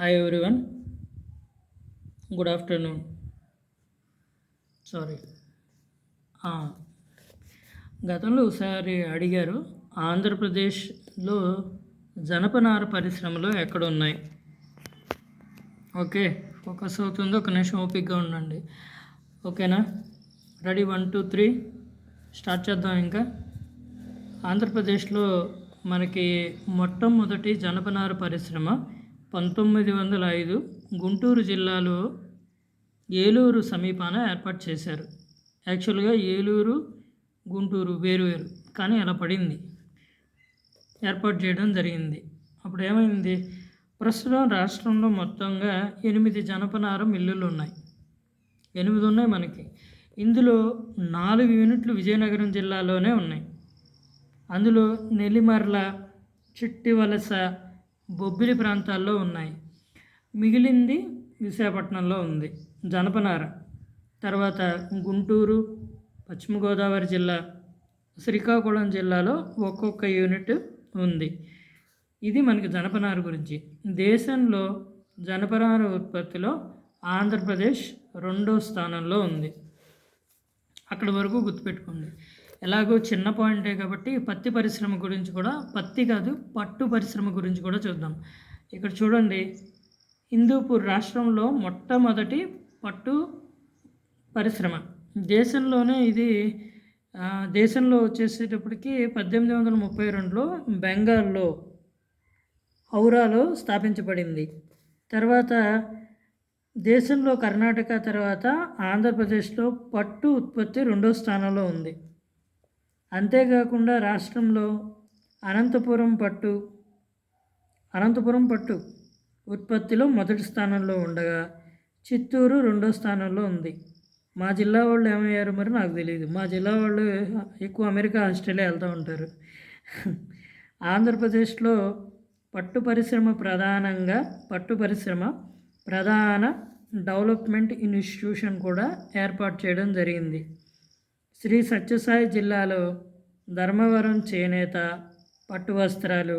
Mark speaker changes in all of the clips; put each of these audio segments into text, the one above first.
Speaker 1: Hi everyone good afternoon sorry గతంలో ఒకసారి అడిగారు ఆంధ్రప్రదేశ్లో జనపనార పరిశ్రమలు ఎక్కడ ఉన్నాయి ఓకే ఫోకస్ అవుతుంది. ఒక నిమిషం ఓపిక్గా ఉండండి. ఓకేనా? Ready? One two three. Start చేద్దాం ఇంకా. ఆంధ్రప్రదేశ్లో మనకి మొట్టమొదటి జనపనార పరిశ్రమ పంతొమ్మిది వందల ఐదు గుంటూరు జిల్లాలో ఏలూరు సమీపాన ఏర్పాటు చేశారు. యాక్చువల్గా ఏలూరు గుంటూరు వేరు వేరు కానీ అలా పడింది. ఏర్పాటు చేయడం జరిగింది. అప్పుడు ఏమైంది ప్రస్తుతం రాష్ట్రంలో మొత్తంగా ఎనిమిది జనపనార మిల్లులు ఉన్నాయి ఎనిమిది ఉన్నాయి మనకి. ఇందులో నాలుగు యూనిట్లు విజయనగరం జిల్లాలోనే ఉన్నాయి. అందులో నెల్లిమర్ల చిట్టివలస బొబ్బిలి ప్రాంతాల్లో ఉన్నాయి. మిగిలింది విశాఖపట్నంలో ఉంది. జనపనార తర్వాత గుంటూరు పశ్చిమ గోదావరి జిల్లా శ్రీకాకుళం జిల్లాలో ఒక్కొక్క యూనిట్ ఉంది. ఇది మనకి జనపనార గురించి. దేశంలో జనపనార ఉత్పత్తిలో ఆంధ్రప్రదేశ్ రెండో స్థానంలో ఉంది. అక్కడి వరకు గుర్తుపెట్టుకోండి. ఎలాగో చిన్న పాయింటే కాబట్టి పత్తి పరిశ్రమ గురించి కూడా పత్తి కాదు పట్టు పరిశ్రమ గురించి కూడా చూద్దాం. ఇక్కడ చూడండి హిందూపూర్ రాష్ట్రంలో మొట్టమొదటి పట్టు పరిశ్రమ. దేశంలోనే ఇది దేశంలో వచ్చేసేటప్పటికి పద్దెనిమిది వందల ముప్పై రెండులో బెంగాల్లో హౌరాలో స్థాపించబడింది. తర్వాత దేశంలో కర్ణాటక తర్వాత ఆంధ్రప్రదేశ్లో పట్టు ఉత్పత్తి రెండో స్థానంలో ఉంది. అంతేకాకుండా రాష్ట్రంలో అనంతపురం పట్టు అనంతపురం పట్టు ఉత్పత్తిలో మొదటి స్థానంలో ఉండగా చిత్తూరు రెండో స్థానంలో ఉంది. మా జిల్లా వాళ్ళు ఏమయ్యారు మరి నాకు తెలియదు మా జిల్లా వాళ్ళు ఎక్కువ అమెరికా ఆస్ట్రేలియా వెళ్తూ ఉంటారు. ఆంధ్రప్రదేశ్లో పట్టు పరిశ్రమ ప్రధానంగా పట్టు పరిశ్రమ ప్రధాన డెవలప్మెంట్ ఇన్స్టిట్యూషన్ కూడా ఏర్పాటు చేయడం జరిగింది. శ్రీ సత్యసాయి జిల్లాలో ధర్మవరం చేనేత పట్టు వస్త్రాలు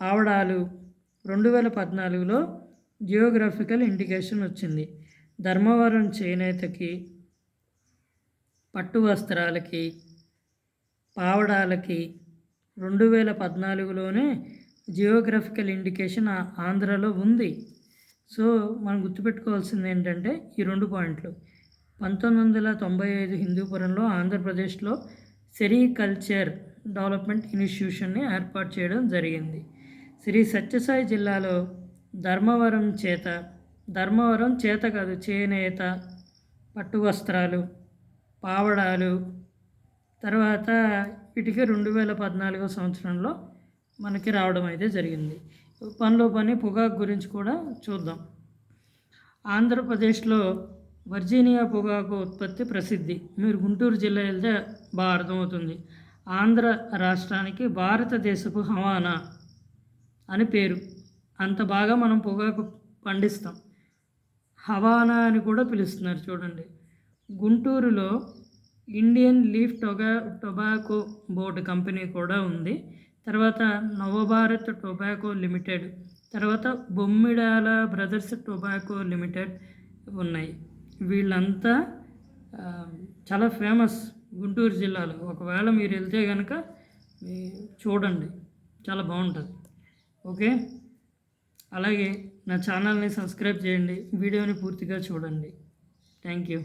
Speaker 1: పావడాలు రెండు వేల పద్నాలుగులో జియోగ్రఫికల్ ఇండికేషన్ వచ్చింది. ధర్మవరం చేనేతకి పట్టు వస్త్రాలకి పావడాలకి రెండు వేల పద్నాలుగులోనే జియోగ్రఫికల్ ఇండికేషన్ ఆంధ్రలో ఉంది. సో మనం గుర్తుపెట్టుకోవాల్సింది ఏంటంటే ఈ రెండు పాయింట్లు. పంతొమ్మిది వందల తొంభై ఐదు హిందూపురంలో ఆంధ్రప్రదేశ్లో సెరికల్చర్ డెవలప్మెంట్ ఇన్స్టిట్యూషన్ని ఏర్పాటు చేయడం జరిగింది. శ్రీ సత్యసాయి జిల్లాలో ధర్మవరం చేత ధర్మవరం చేత కాదు చేనేత పట్టు వస్త్రాలు పావడాలు తర్వాత వీటికి రెండు వేల పద్నాలుగో సంవత్సరంలో మనకి రావడం అయితే జరిగింది. పనిలో పని పొగాకు గురించి కూడా చూద్దాం. ఆంధ్రప్రదేశ్లో వర్జీనియా పొగాకు ఉత్పత్తి ప్రసిద్ధి. మీరు గుంటూరు జిల్లా వెళ్తే బాగా అర్థమవుతుంది. ఆంధ్ర రాష్ట్రానికి భారతదేశపు హవానా అని పేరు. అంత బాగా మనం పొగాకు పండిస్తాం. హవానా అని కూడా పిలుస్తున్నారు చూడండి. గుంటూరులో ఇండియన్ లీఫ్ టొగా టొబాకో బోర్డు కంపెనీ కూడా ఉంది. తర్వాత నవభారత్ టొబాకో లిమిటెడ్. తర్వాత బొమ్మిడాల బ్రదర్స్ టొబాకో లిమిటెడ్ ఉన్నాయి. వీళ్ళంతా చాలా ఫేమస్ గుంటూరు జిల్లాలో. ఒకవేళ మీరు వెళ్తే కనుక చూడండి. చాలా బాగుంటుంది. ఓకే? అలాగే నా ఛానల్ని సబ్స్క్రైబ్ చేయండి. వీడియోని పూర్తిగా చూడండి. Thank you.